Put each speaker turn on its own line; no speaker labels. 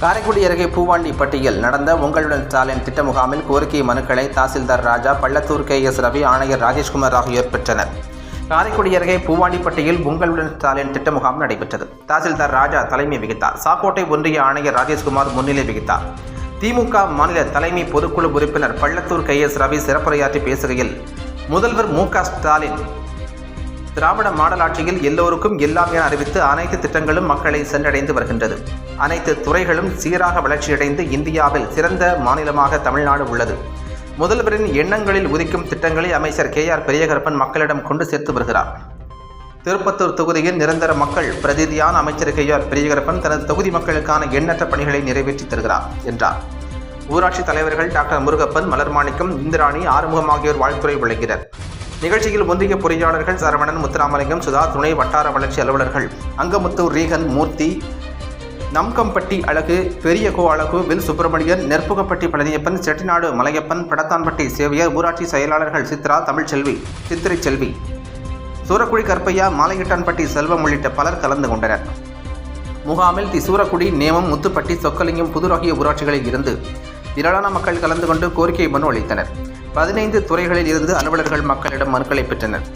காரைக்குடி அருகே பூவாண்டிப்பட்டியில் நடந்த உங்களுடன் ஸ்டாலின் திட்ட முகாமில் கோரிக்கை மனுக்களை தாசில்தார் ராஜா பள்ளத்தூர் கே எஸ் ரவி ஆணையர் ராஜேஷ்குமார் ஆகியோர் பெற்றனர். காரைக்குடி அருகே பூவாண்டிப்பட்டியில் உங்களுடன் ஸ்டாலின் திட்ட முகாம் நடைபெற்றது. தாசில்தார் ராஜா தலைமை வகித்தார். சாக்கோட்டை ஒன்றிய ஆணையர் ராஜேஷ்குமார் முன்னிலை வகித்தார். திமுக மாநில தலைமை பொதுக்குழு உறுப்பினர் பள்ளத்தூர் கே எஸ் ரவி சிறப்புரையாற்றி பேசுகையில் முதல்வர் மு க ஸ்டாலின் திராவிட மாடல் ஆட்சியில் எல்லோருக்கும் எல்லாம் என அறிவித்து அனைத்து திட்டங்களும் மக்களை சென்றடைந்து வருகின்றது. அனைத்து துறைகளும் சீராக வளர்ச்சியடைந்து இந்தியாவில் சிறந்த மாநிலமாக தமிழ்நாடு உள்ளது. முதல்வரின் எண்ணங்களில் உதிக்கும் திட்டங்களை அமைச்சர் கே ஆர் பெரியகரப்பன் மக்களிடம் கொண்டு சேர்த்து வருகிறார். திருப்பத்தூர் தொகுதியில் நிரந்தர மக்கள் பிரதிநிதியான அமைச்சர் கே ஆர் பெரியகரப்பன் தனது தொகுதி மக்களுக்கான எண்ணற்ற பணிகளை நிறைவேற்றி தருகிறார் என்றார். ஊராட்சி தலைவர்கள் டாக்டர் முருகப்பன் மலர்மாணிக்கம் இந்திராணி ஆறுமுகம் ஆகியோர் வாழ்த்துறை விளங்கினர் நிகழ்ச்சியில் ஒன்றிய பொறியாளர்கள் சரவணன் முத்துராமலிங்கம் சுதா துணை வட்டார வளர்ச்சி அலுவலர்கள் அங்கமுத்தூர் ரீகன் மூர்த்தி நம்கம்பட்டி அழகு பெரியகோ அழகு வில் சுப்பிரமணியன் நெற்புகப்பட்டி பழனியப்பன் செட்டிநாடு மலையப்பன் படத்தான்பட்டி சேவியர் ஊராட்சி செயலாளர்கள் சித்ரா தமிழ்ச்செல்வி சித்திரை செல்வி. சூரக்குடி கற்பையா மாலையிட்டான்பட்டி செல்வம் உள்ளிட்ட பலர் கலந்து கொண்டனர். முகாமில் தி சூரக்குடி நேமம் முத்துப்பட்டி சொக்கலிங்கம் புதூர் ஆகிய ஊராட்சிகளில் இருந்து திரளான மக்கள் கலந்து கொண்டு கோரிக்கை மனு அளித்தனர். பதினைந்து துறைகளில் இருந்து அலுவலர்கள் மக்களிடம் மனுக்களை பெற்றனர்.